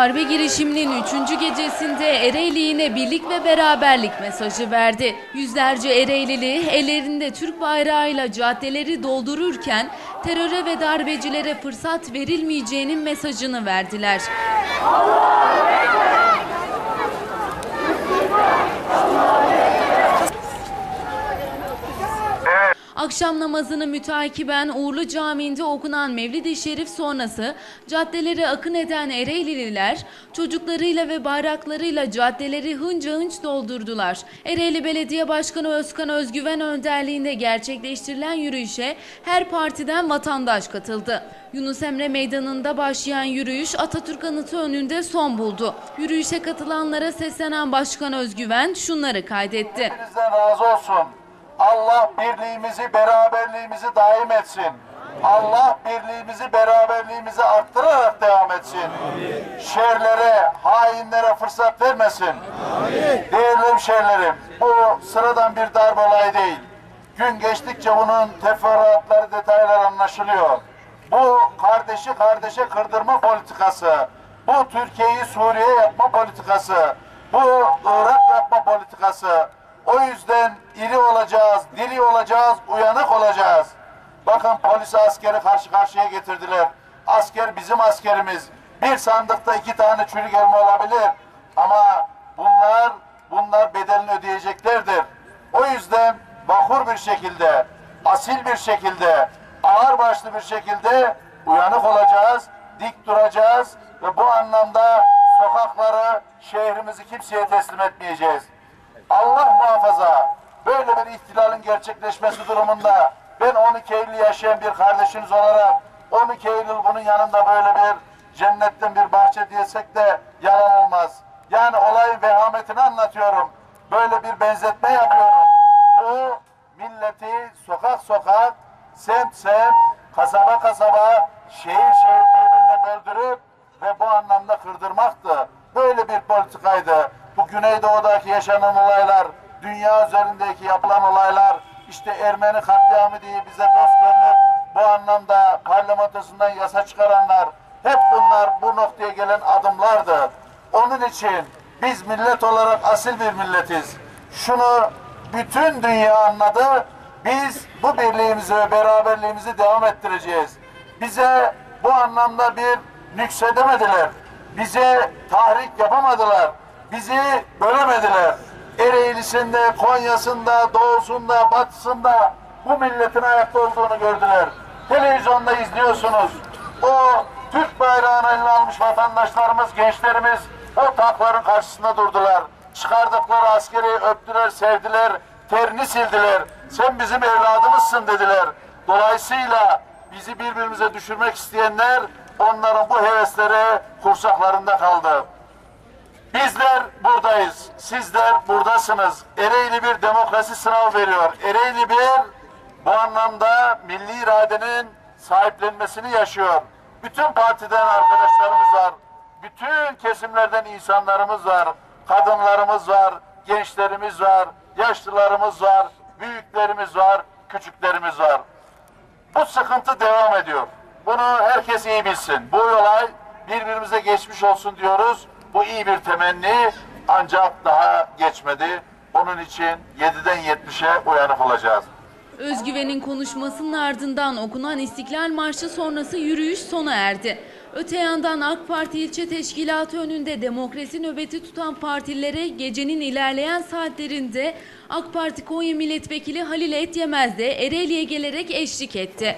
darbe girişiminin 3. gecesinde Ereğli yine birlik ve beraberlik mesajı verdi. Yüzlerce Ereğlili ellerinde Türk bayrağıyla caddeleri doldururken teröre ve darbecilere fırsat verilmeyeceğinin mesajını verdiler. Akşam namazını mütakiben Uğurlu Camii'nde okunan Mevlid-i Şerif sonrası caddelere akın eden Ereğlililer çocuklarıyla ve bayraklarıyla caddeleri hınca hınç doldurdular. Ereğli Belediye Başkanı Özkan Özgüven önderliğinde gerçekleştirilen yürüyüşe her partiden vatandaş katıldı. Yunus Emre Meydanı'nda başlayan yürüyüş Atatürk Anıtı önünde son buldu. Yürüyüşe katılanlara seslenen Başkan Özgüven şunları kaydetti. Hepinizden razı olsun. Allah birliğimizi, beraberliğimizi daim etsin. Allah birliğimizi, beraberliğimizi arttırarak devam etsin. Şerlere, hainlere fırsat vermesin. Değerli hemşehrilerim, bu sıradan bir darbe olayı değil. Gün geçtikçe bunun teferruatları, detayları anlaşılıyor. Bu kardeşi kardeşe kırdırma politikası, bu Türkiye'yi Suriye yapma politikası, bu Irak yapma politikası. O yüzden diri olacağız, uyanık olacağız. Bakın polisi askeri karşı karşıya getirdiler. Asker bizim askerimiz. Bir sandıkta iki tane çürük elma olabilir. Ama bunlar, bunlar bedelini ödeyeceklerdir. O yüzden bakur bir şekilde, asil bir şekilde, ağır başlı bir şekilde uyanık olacağız, dik duracağız ve bu anlamda sokakları, şehrimizi kimseye teslim etmeyeceğiz. Allah muhafaza böyle bir ihtilalin gerçekleşmesi durumunda ben 12 Eylül yaşayan bir kardeşiniz olarak 12 Eylül bunun yanında böyle bir cennetten bir bahçe diyesek de yalan olmaz. Yani olayın vehametini anlatıyorum. Böyle bir benzetme yapıyorum. Bu milleti sokak sokak, semt semt, kasaba kasaba, şehir şehir birbirine böldürüp ve bu anlamda kırdırmaktı. Böyle bir politikaydı. Bu Güneydoğu'daki yaşanan olaylar, dünya üzerindeki yapılan olaylar, işte Ermeni katliamı diye bize dost görünüp bu anlamda parlamentosundan yasa çıkaranlar, hep bunlar bu noktaya gelen adımlardı. Onun için biz millet olarak asil bir milletiz. Şunu bütün dünya anladı. Biz bu birliğimizi ve beraberliğimizi devam ettireceğiz. Bize bu anlamda bir nüksedemediler. Bize tahrik yapamadılar. Bizi bölemediler. Ereğlisinde, Konya'sında, Doğu'sunda, Batısında bu milletin ayakta olduğunu gördüler. Televizyonda izliyorsunuz. O Türk bayrağını eline almış vatandaşlarımız, gençlerimiz o tankların karşısında durdular. Çıkardıkları askeri öptüler, sevdiler, terini sildiler. Sen bizim evladımızsın dediler. Dolayısıyla bizi birbirimize düşürmek isteyenler onların bu hevesleri kursaklarında kaldı. Bizler buradayız. Sizler buradasınız. Ereğli bir demokrasi sınavı veriyor. Ereğli bir bu anlamda milli iradenin sahiplenmesini yaşıyor. Bütün partiden arkadaşlarımız var. Bütün kesimlerden insanlarımız var. Kadınlarımız var. Gençlerimiz var. Yaşlılarımız var. Büyüklerimiz var. Küçüklerimiz var. Bu sıkıntı devam ediyor. Bunu herkes iyi bilsin. Bu olay birbirimize geçmiş olsun diyoruz. Bu iyi bir temenni ancak daha geçmedi. Onun için 7'den 70'e uyanık olacağız. Özgüven'in konuşmasının ardından okunan İstiklal Marşı sonrası yürüyüş sona erdi. Öte yandan AK Parti ilçe teşkilatı önünde demokrasi nöbeti tutan partilere gecenin ilerleyen saatlerinde AK Parti Konya Milletvekili Halil Etyemez de Ereğli'ye gelerek eşlik etti.